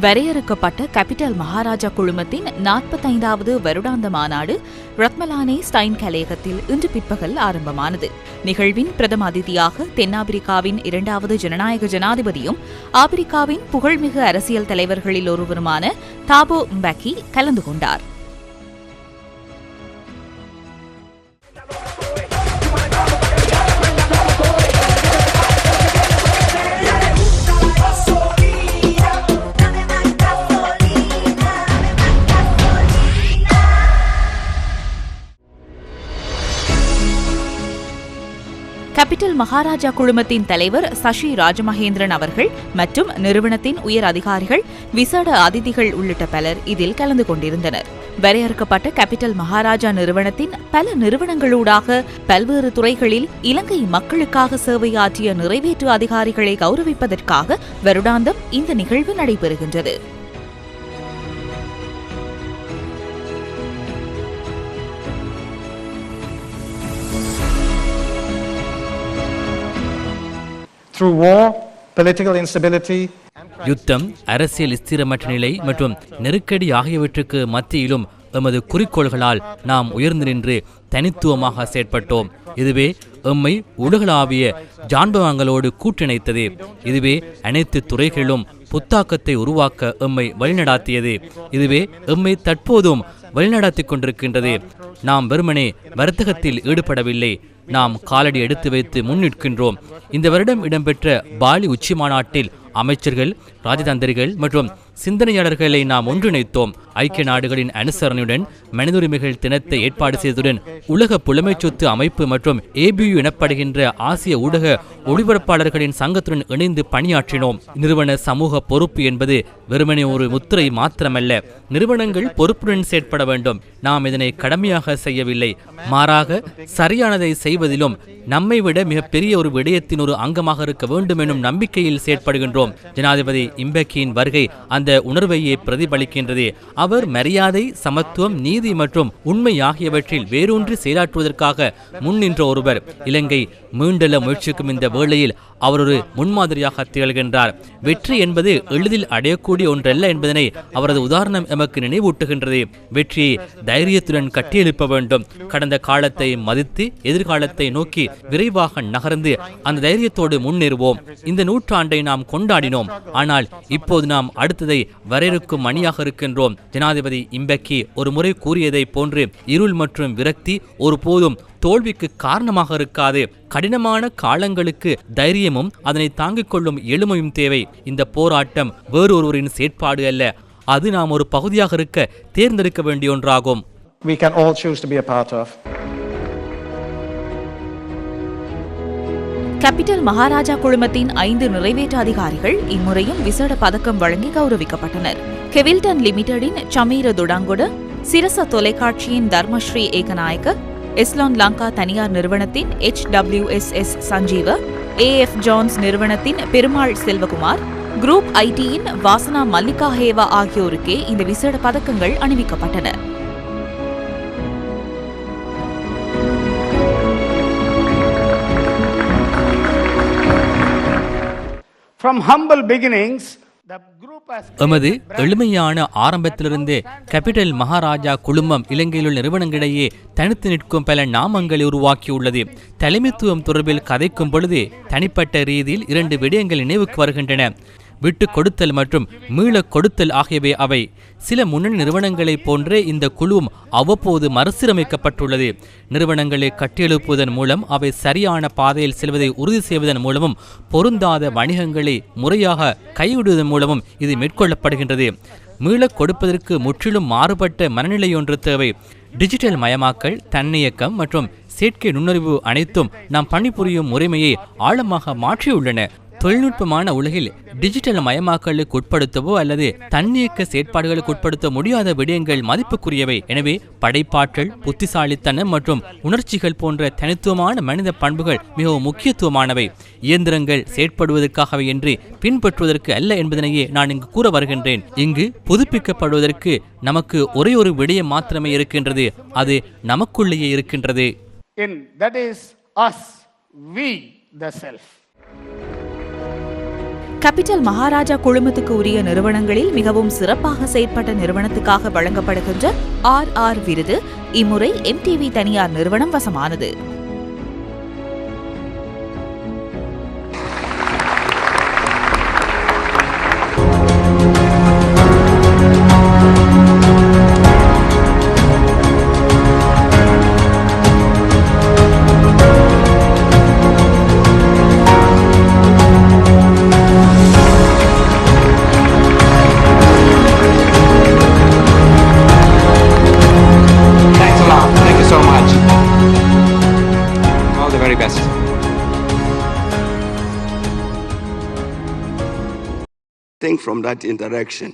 வரையறுக்கப்பட்ட கேபிட்டல் மகாராஜா குழுமத்தின் நாற்பத்தைந்தாவது வருடாந்த மாநாடு ரத்மலானே ஸ்டைன் கலையகத்தில் இன்று பிற்பகல் ஆரம்பமானது. நிகழ்வின் பிரதம அதிதியாக தென்னாப்பிரிக்காவின் இரண்டாவது ஜனநாயக ஜனாதிபதியும் ஆப்பிரிக்காவின் புகழ்மிகு அரசியல் தலைவர்களில் ஒருவருமான தாபோ mbeki கலந்து கொண்டார். கேபிட்டல் மகாராஜா குழுமத்தின் தலைவர் சசி ராஜமகேந்திரன் அவர்கள் மற்றும் நிறுவனத்தின் உயர் அதிகாரிகள் விசேட அதிதிகள் உள்ளிட்ட பலர் இதில் கலந்து கொண்டிருந்தனர். வரையறுக்கப்பட்ட கேபிட்டல் மகாராஜா நிறுவனத்தின் பல நிறுவனங்களூடாக பல்வேறு துறைகளில் இலங்கை மக்களுக்காக சேவையாற்றிய நிறைவேற்று அதிகாரிகளை கௌரவிப்பதற்காக வருடாந்தம் இந்த நிகழ்வு நடைபெறுகின்றது. யுத்தம் அரசியல் ஸ்திரமற்ற நிலை மற்றும் நெருக்கடி ஆகியவற்றுக்கு மத்தியிலும் எமது குறிக்கோள்களால் நாம் உயர்ந்து நின்று தனித்துவமாக செயற்பட்டோம். இதுவே எம்மை உலகளாவிய ஜான்பவங்களோடு கூட்டிணைத்தது இதுவே அனைத்து துறைகளிலும் புத்தாக்கத்தை உருவாக்க எம்மை வழிநடாத்தியது. இதுவே எம்மை தற்போதும் வழிநடாத்திக் கொண்டிருக்கின்றது. நாம் வெறுமனே வர்த்தகத்தில் ஈடுபடவில்லை. நாம் காலடி எடுத்து வைத்து முன்னிற்கின்றோம். இந்த வருடம் இடம்பெற்ற பாலி உச்சி மாநாட்டில் அமைச்சர்கள் ராஜதந்திரிகள் மற்றும் சிந்தனையாளர்களை நாம் ஒன்றிணைத்தோம். ஐக்கிய நாடுகளின் அனுசரணையுடன் மனித உரிமைகள் தினத்தை ஏற்பாடு செய்ததுடன் உலக புலமை சொத்து அமைப்பு மற்றும் ஏபியு எனப்படுகின்ற ஆசிய ஊடக ஒளிபரப்பாளர்களின் சங்கத்துடன் இணைந்து பணியாற்றினோம். நிறுவன சமூக பொறுப்பு என்பது வெறுமனே ஒரு முத்திரை மாத்திரமல்ல நிறுவனங்கள் பொறுப்புடன் செயற்பட வேண்டும். நாம் இதனை கடமையாக செய்யவில்லை. மாறாக சரியானதை செய்வதிலும் நம்மை விட மிகப்பெரிய ஒரு விடயத்தின் ஒரு அங்கமாக இருக்க வேண்டும் எனும் நம்பிக்கையில் செயற்படுகின்றோம். ஜனாதிபதி இம்பெக்கியின் வருகை அந்த உணர்வையே பிரதிபலிக்கின்றது. அவர் மரியாதை சமத்துவம் நீதி மற்றும் உண்மை ஆகியவற்றில் வேரூன்றி செயலாற்றுவதற்காக முன்னின்ற ஒருவர். இலங்கை மீண்டெழ முயற்சிக்கும் இந்த வேளையில் அவர் ஒரு முன்மாதிரியாக திகழ்கின்றார். வெற்றி என்பது எளிதில் அடையக்கூடிய ஒன்றல்ல என்பதனை அவரது உதாரணம் எமக்கு நினைவூட்டுகின்றது. வெற்றியை தைரியத்துடன் கட்டியெழுப்ப வேண்டும். கடந்த காலத்தை மதித்து எதிர்காலத்தை நோக்கி விரைவாக நகர்ந்து அந்த தைரியத்தோடு முன்னேறுவோம். இந்த நூற்றாண்டை நாம் கொண்டாடினோம். ஆனால் இப்போது நாம் அடுத்ததை வரையறுக்கும் மணியாக இருக்கின்றோம். ஜனாதிபதி இம்பக்கி ஒரு முறை கூறியதை போன்று இருள் மற்றும் விரக்தி ஒருபோதும் தோல்விக்கு காரணமாக இருக்காது. கடினமான காலங்களுக்கு தைரியமும் அதனை தாங்கிக் கொள்ளும் எளிமையும் தேவை. இந்த போராட்டம் வேறு ஒருவரின் செயற்பாடு அல்ல. அது நாம் ஒரு பகுதியாக இருக்க தேர்ந்தெடுக்க வேண்டிய ஒன்றாகும். We can all choose to be a part of. Capital Maharaja குழுமத்தின் ஐந்து நிறைவேற்று அதிகாரிகள் இம்முறையும் விசேட பதக்கம் வழங்கி கௌரவிக்கப்பட்டனர். கெவில்டன் லிமிடெடின் சமீர துடாங்குட சிரச தொலைக்காட்சியின் தர்மஸ்ரீ ஏகநாயக்க எஸ்லான் லங்கா தனியார் நிறுவனத்தின் H W S S Sanjeewa A F Johns நிறுவனத்தின் பெருமாள் செல்வகுமார் குரூப் ஐடியின் வாசனா மல்லிகா ஹேவா ஆகியோருக்கே இந்த விசேட பதக்கங்கள் அணிவிக்கப்பட்டன. எமது எளிமையான ஆரம்பத்திலிருந்தே கேபிட்டல் மகாராஜா குழுமம் இலங்கையில் உள்ள நிறுவனங்களிடையே தனித்து நிற்கும் பல நாமங்களை உருவாக்கியுள்ளது. தலைமைத்துவம் தொடர்பில் கதைக்கும் பொழுது தனிப்பட்ட ரீதியில் இரண்டு விடயங்கள் நினைவுக்கு வருகின்றன. விட்டு கொடுத்தல் மற்றும் மீள கொடுத்தல் ஆகியவை அவை. சில முன்னணி நிறுவனங்களைப் போன்றே இந்த குழுவும் அவ்வப்போது மறுசீரமைக்கப்பட்டுள்ளது. நிறுவனங்களை கட்டியெழுப்புவதன் மூலம் அவை சரியான பாதையில் செல்வதை உறுதி செய்வதன் மூலமும் பொருந்தாத வணிகங்களை முறையாக கைவிடுவதன் மூலமும் இது மேற்கொள்ளப்படுகின்றது. மீளக் கொடுப்பதற்கு முற்றிலும் மாறுபட்ட மனநிலையொன்று தேவை. டிஜிட்டல் மயமாக்கல் தன்னியக்கம் மற்றும் செயற்கை நுண்ணறிவு அனைத்தும் நாம் பணிபுரியும் முறைமையை ஆழமாக மாற்றியுள்ளன. தொழில்நுட்பமான உலகில் டிஜிட்டல் மயமாக்கலுக்கு உட்படுத்தவோ அல்லது தன்னியக்க செயற்பாடுகளுக்கு உட்படுத்த முடியாத விடயங்கள் மதிப்புக்குரியவை. எனவே படைப்பாற்றல் புத்திசாலித்தனம் மற்றும் உணர்ச்சிகள் போன்ற தனித்துவமான மனித பண்புகள் மிகவும் முக்கியத்துவமானவை. இயந்திரங்கள் செயற்படுவதற்காகவே என்று பின்பற்றுவதற்கு அல்ல என்பதனையே நான் இங்கு கூற வருகின்றேன். இங்கு புதுப்பிக்கப்படுவதற்கு நமக்கு ஒரே ஒரு விடயம் மாத்திரமே இருக்கின்றது. அது நமக்குள்ளேயே இருக்கின்றது. In that is us, we, the self. Capital Maharaja குழுமத்துக்கு உரிய நிறுவனங்களில் மிகவும் சிறப்பாக செயற்பட்ட நிறுவனத்துக்காக வழங்கப்படுகின்ற ஆர் ஆர் விருது இம்முறை எம்டிவி தனியார் நிறுவனம் வசமானது. Very best. think from that interaction.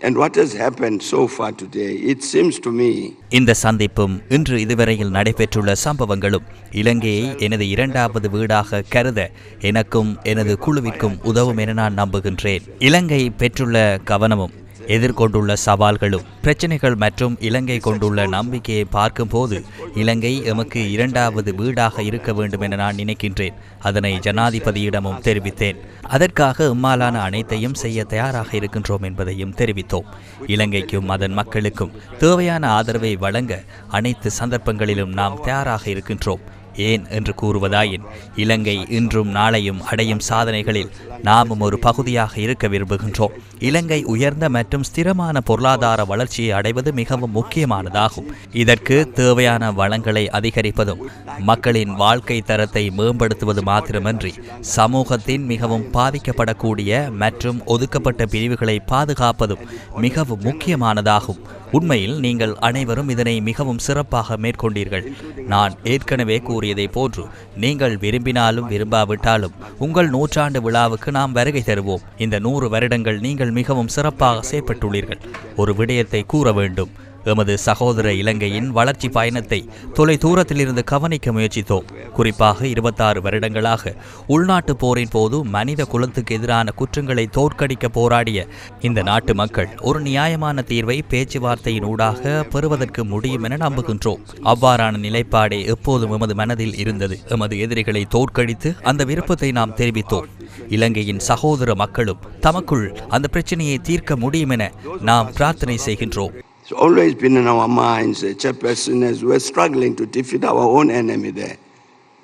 And what has happened so far today, it seems to me. இந்த சந்திப்பும் இன்று இதுவரையில் நடைபெற்றுள்ள சம்பவங்களும் இலங்கையை எனது இரண்டாவது வீடாக கருத எனக்கும் எனது குழுவிற்கும் உதவும் என நான் நம்புகின்றேன். இலங்கை பெற்றுள்ள கவனமும் எதிர்கொண்டுள்ள சவால்களும் பிரச்சனைகள் மற்றும் இலங்கை கொண்டுள்ள நம்பிக்கையை பார்க்கும்போது இலங்கை எமக்கு இரண்டாவது வீடாக இருக்க வேண்டும் என நான் நினைக்கின்றேன். அதனை ஜனாதிபதியிடமும் தெரிவித்தேன். அதற்காக இம்மாலான அனைத்தையும் செய்ய தயாராக இருக்கின்றோம் என்பதையும் தெரிவித்தோம். இலங்கைக்கும் அதன் மக்களுக்கும் தேவையான ஆதரவை வழங்க அனைத்து சந்தர்ப்பங்களிலும் நாம் தயாராக இருக்கின்றோம். ஏன் என்று கூறுவதாயின் இலங்கை இன்றும் நாளையும் அடையும் சாதனைகளில் நாமும் ஒரு பகுதியாக இருக்க விரும்புகின்றோம். இலங்கை உயர்ந்த மற்றும் ஸ்திரமான பொருளாதார வளர்ச்சியை அடைவது மிகவும் முக்கியமானதாகும். இதற்கு தேவையான வளங்களை அதிகரிப்பதும் மக்களின் வாழ்க்கை தரத்தை மேம்படுத்துவது மாத்திரமன்றி சமூகத்தின் மிகவும் பாதிக்கப்படக்கூடிய மற்றும் ஒதுக்கப்பட்ட பிரிவுகளை பாதுகாப்பதும் மிகவும் முக்கியமானதாகும். உண்மையில் நீங்கள் அனைவரும் இதனை மிகவும் சிறப்பாக மேற்கொண்டீர்கள். நான் ஏற்கனவே கூறியதைப் போன்று நீங்கள் விரும்பினாலும் விரும்பாவிட்டாலும் உங்கள் நூற்றாண்டு விழாவுக்கு நாம் வருகை தருவோம். இந்த நூறு வருடங்கள் நீங்கள் மிகவும் சிறப்பாக செயற்பட்டுள்ளீர்கள். ஒரு விடயத்தை கூற வேண்டும். எமது சகோதர இலங்கையின் வளர்ச்சி பயணத்தை தொலை தூரத்திலிருந்து கவனிக்க முயற்சித்தோம். குறிப்பாக இருபத்தாறு வருடங்களாக உள்நாட்டு போரின் போது மனித குலத்துக்கு எதிரான குற்றங்களை தோற்கடிக்க போராடிய இந்த நாட்டு மக்கள் ஒரு நியாயமான தீர்வை பேச்சுவார்த்தையின் ஊடாக பெறுவதற்கு முடியும் என நம்புகின்றோம். அவ்வாறான நிலைப்பாடே எப்போதும் எமது மனதில் இருந்தது. எமது எதிரிகளை தோற்கடித்து அந்த விருப்பத்தை நாம் தெரிவித்தோம். இலங்கையின் சகோதர மக்களும் தமக்குள் அந்த பிரச்சனையை தீர்க்க முடியும் என நாம் பிரார்த்தனை செய்கின்றோம். It's always been in our minds, the Chairperson, as we're struggling to defeat our own enemy there,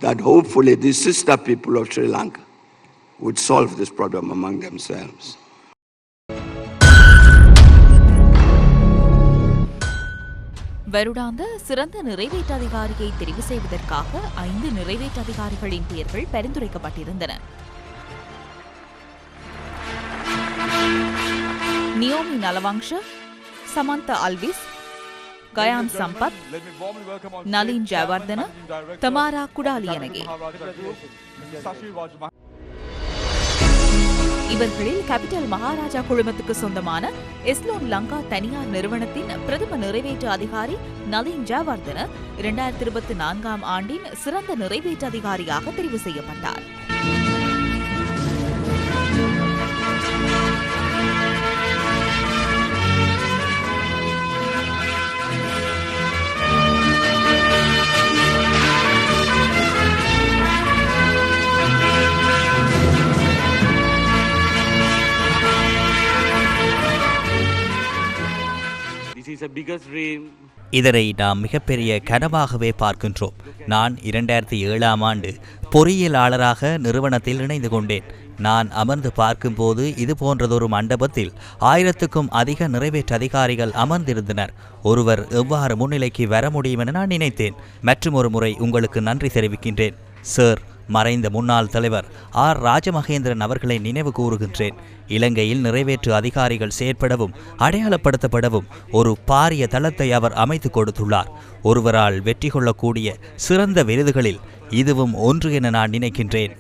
that hopefully the sister people of Sri Lanka would solve this problem among themselves. வருடாந்த சிறந்த நிறைவேற்று அதிகாரியை தெரிவு செய்வதற்காக ஐந்து நிறைவேற்று அதிகாரிகளின் பெயர்கள் பரிந்துரைக்கப்பட்டிருந்தன நியோமி நலவாங்ஷ சமந்த அல்விஸ் கயான் சம்பத் நளின் ஜெயவர்தன தமாரா குடாலியனகே இவர்களில் கேபிட்டல் மகாராஜா குழுமத்துக்கு சொந்தமான எஸ்லோன் லங்கா தனியார் நிறுவனத்தின் பிரதம நிறைவேற்று அதிகாரி நளின் ஜெயவர்தன இரண்டாயிரத்தி இருபத்தி நான்காம் ஆண்டின் சிறந்த நிறைவேற்று அதிகாரியாக தெரிவு செய்யப்பட்டார். இதனை நாம் மிகப்பெரிய கனவாகவே பார்க்கின்றோம். நான் இரண்டாயிரத்தி ஏழாம் ஆண்டு பொறியியலாளராக நிறுவனத்தில் இணைந்து கொண்டேன். நான் அமர்ந்து பார்க்கும்போது இது போன்றதொரு மண்டபத்தில் ஆயிரத்துக்கும் அதிக நிறைவேற்று அதிகாரிகள் அமர்ந்திருந்தனர். ஒருவர் எவ்வாறு முன்னிலைக்கு வர முடியும் என நான் நினைத்தேன். மற்றும் ஒரு முறை உங்களுக்கு நன்றி தெரிவிக்கின்றேன். சார் மறைந்த முன்னாள் தலைவர் ஆர். ராஜமகேந்திரன் அவர்களை நினைவு கூறுகின்றேன். இலங்கையில் நிறைவேற்று அதிகாரிகள் செயற்படவும் அடையாளப்படுத்தப்படவும் ஒரு பாரிய தளத்தை அவர் அமைத்து கொடுத்துள்ளார். ஒருவரால் வெற்றி கொள்ளக்கூடிய சிறந்த விருதுகளில் இதுவும் ஒன்று என நான் நினைக்கின்றேன்.